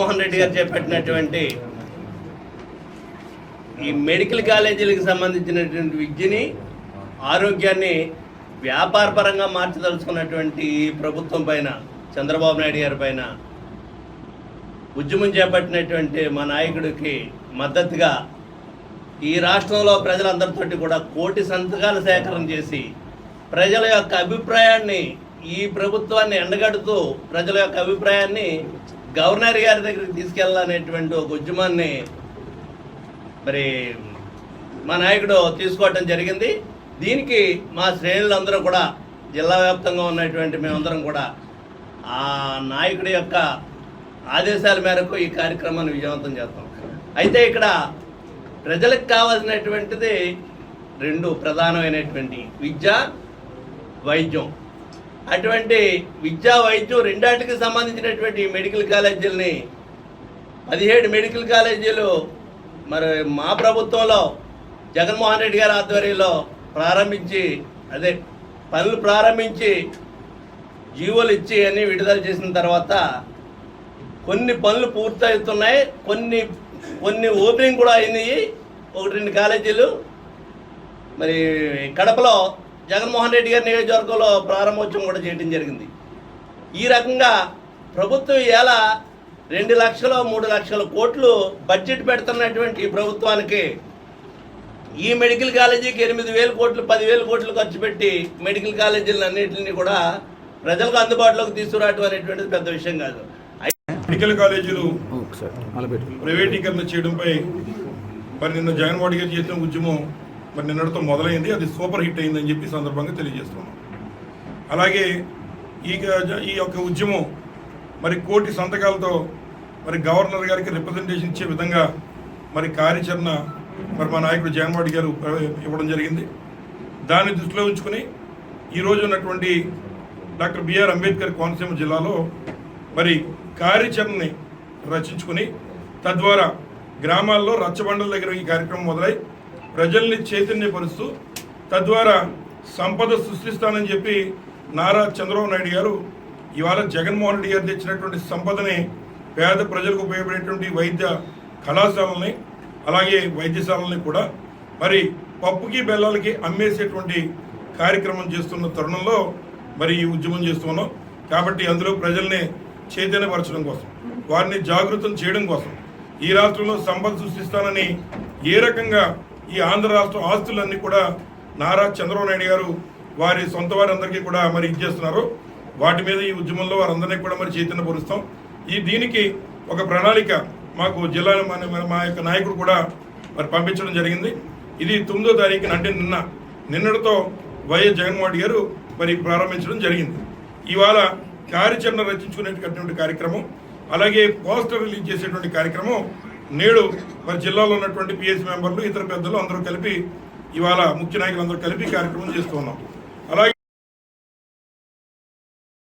మోహన్ రెడ్డి గారు చేపట్టినటువంటి ఈ మెడికల్ కాలేజీలకు సంబంధించినటువంటి విద్యని ఆరోగ్యాన్ని వ్యాపారపరంగా మార్చదలుచుకున్నటువంటి ఈ ప్రభుత్వం పైన చంద్రబాబు నాయుడు గారి పైన ఉద్యమం చేపట్టినటువంటి మా నాయకుడికి మద్దతుగా ఈ రాష్ట్రంలో ప్రజలందరితోటి కూడా కోటి సంతకాల సేకరణ చేసి ప్రజల యొక్క అభిప్రాయాన్ని ఈ ప్రభుత్వాన్ని ఎండగడుతూ ప్రజల యొక్క అభిప్రాయాన్ని గవర్నర్ గారి దగ్గరికి తీసుకెళ్ళాలనేటువంటి ఒక ఉద్యమాన్ని మరి మా నాయకుడు తీసుకోవటం జరిగింది. దీనికి మా శ్రేణులందరూ కూడా జిల్లా వ్యాప్తంగా ఉన్నటువంటి మేమందరం కూడా ఆ నాయకుడి యొక్క ఆదేశాల మేరకు ఈ కార్యక్రమాన్ని విజయవంతం చేస్తాం. అయితే ఇక్కడ ప్రజలకు కావాల్సినటువంటిది రెండు ప్రధానమైనటువంటి విద్య వైద్యం. అటువంటి విద్యా వైద్యం రెండాటికి సంబంధించినటువంటి మెడికల్ కాలేజీలని పదిహేడు మెడికల్ కాలేజీలు మరి మా ప్రభుత్వంలో జగన్మోహన్ రెడ్డి గారి ఆధ్వర్యంలో ప్రారంభించి అదే పనులు ప్రారంభించి జీవోలు ఇచ్చి అన్ని విడుదల చేసిన తర్వాత కొన్ని పనులు పూర్తవుతున్నాయి. కొన్ని కొన్ని ఓపెనింగ్ కూడా అయినాయి. ఒకటి రెండు కాలేజీలు. మరి కడపలో జగన్మోహన్ రెడ్డి గారి నియోజకవర్గంలో ప్రారంభోత్సవం కూడా చేయడం జరిగింది. ఈ రకంగా ప్రభుత్వం ఎలా రెండు లక్షలు మూడు లక్షల కోట్లు బడ్జెట్ పెడుతున్నటువంటి ఈ ప్రభుత్వానికి ఈ మెడికల్ కాలేజీకి ఎనిమిది వేల కోట్లు పదివేల కోట్లు ఖర్చు పెట్టి మెడికల్ కాలేజీలను అన్నింటినీ కూడా ప్రజలకు అందుబాటులోకి తీసుకురావడం అనేటువంటిది పెద్ద విషయం కాదు. మెడికల్ కాలేజీలు ప్రైవేటీకరణ చేయడంపై మరి నిన్న జగన్మోహన్ గారు చేసిన ఉద్యమం మరి నిన్నటితో మొదలైంది. అది సూపర్ హిట్ అయిందని చెప్పి సందర్భంగా తెలియజేస్తున్నాం. అలాగే ఈ ఈ యొక్క ఉద్యమం మరి కోటి సంతకాలతో మరి గవర్నర్ గారికి రిప్రజెంటేషన్ ఇచ్చే విధంగా మరి కార్యాచరణ మరి మా నాయకుడు జగన్మోహన్ గారు ఇవ్వడం జరిగింది. దాన్ని దృష్టిలో ఉంచుకుని ఈరోజు ఉన్నటువంటి డాక్టర్ బిఆర్ అంబేద్కర్ కోనసీమ జిల్లాలో మరి కార్యాచరణని రచించుకుని తద్వారా గ్రామాల్లో రచ్చబండల దగ్గర ఈ కార్యక్రమం మొదలై ప్రజల్ని చైతన్యపరుస్తూ తద్వారా సంపద సృష్టిస్తానని చెప్పి నారా చంద్రబాబు నాయుడు గారు ఇవాళ జగన్మోహన్ రెడ్డి గారు తెచ్చినటువంటి సంపదని పేద ప్రజలకు ఉపయోగపడేటువంటి వైద్య కళాశాలని అలాగే వైద్యశాలని కూడా మరి పప్పుకి బెల్లాలకి అమ్మేసేటువంటి కార్యక్రమం చేస్తున్న తరుణంలో మరి ఈ ఉద్యమం చేస్తున్నాం. కాబట్టి అందులో ప్రజల్ని చైతన్యపరచడం కోసం వారిని జాగృతం చేయడం కోసం ఈ రాష్ట్రంలో సంపద సృష్టిస్తానని ఏ రకంగా ఈ ఆంధ్ర రాష్ట్ర ఆస్తులన్నీ కూడా నారా చంద్రబాబు నాయుడు గారు వారి సొంత వారందరికీ కూడా మరి ఇచ్చేస్తున్నారు. వాటి మీద ఈ ఉద్యమంలో వారందరినీ కూడా మరి చైతన్య పరుస్తాం. ఈ దీనికి ఒక ప్రణాళిక మాకు జిల్లా మన మా యొక్క నాయకుడు కూడా మరి పంపించడం జరిగింది. ఇది తొమ్మిదో తారీఖున అంటే నిన్న నిన్నటితో వైఎస్ జగన్మోహన్ గారు మరి ప్రారంభించడం జరిగింది. ఇవాళ కార్యాచరణ రచించుకునేటటువంటి కార్యక్రమం అలాగే పోస్టర్ రిలీజ్ చేసేటువంటి కార్యక్రమం నేడు మరి జిల్లాలో ఉన్నటువంటి పిఎస్ మెంబర్లు ఇతర పెద్దలు అందరూ కలిపి ఇవాళ ముఖ్య నాయకులు అందరూ కలిపి కార్యక్రమం చేస్తూ ఉన్నాం. అలాగే